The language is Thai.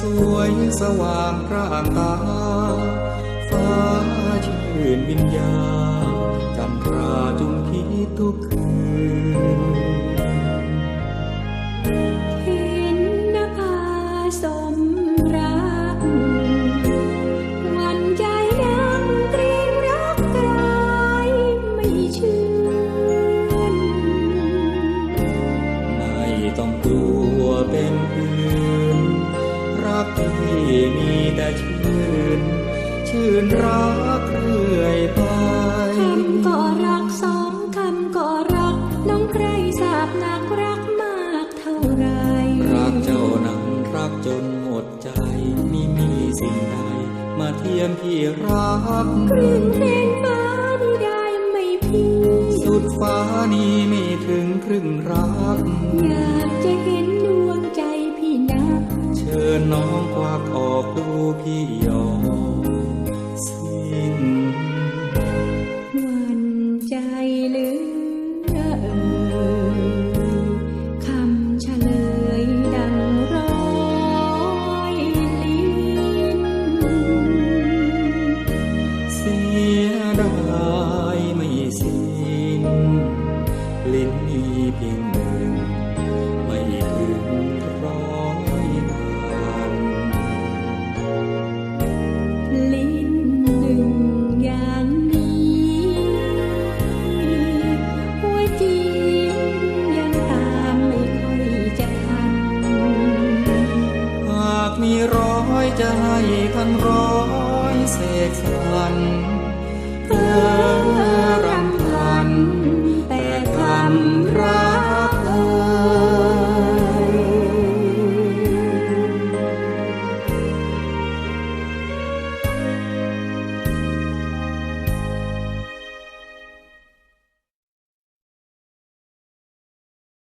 สวยสว่างร่างตา ฟ้าชื่นวิญญาจันทราจุมคิดทุกคืนเห็นนภาสมรักวันใจดังตรีรักกายไม่ชื่นไม่ต้องกลัว กที่มีแต่ชื่น ชื่นรักเรื่อยไปคำก็รักสองคำก็รัก น้องใครสาบนักรักมากเท่าไร รักเจ้านั้นรักจนหมดใจไม่มีสิ่งใดมาเทียมที่รักคลื่นเพลงฟ้าที่ได้ไม่พี่ สุดฟ้านี้ไม่ถึงครึ่งรัก อยากจะเห็นดวงใจพี่นักิญน้องควักออกดูพี่ยอมสิ้น จะให้พันร้อยเสกสรรเพื่อ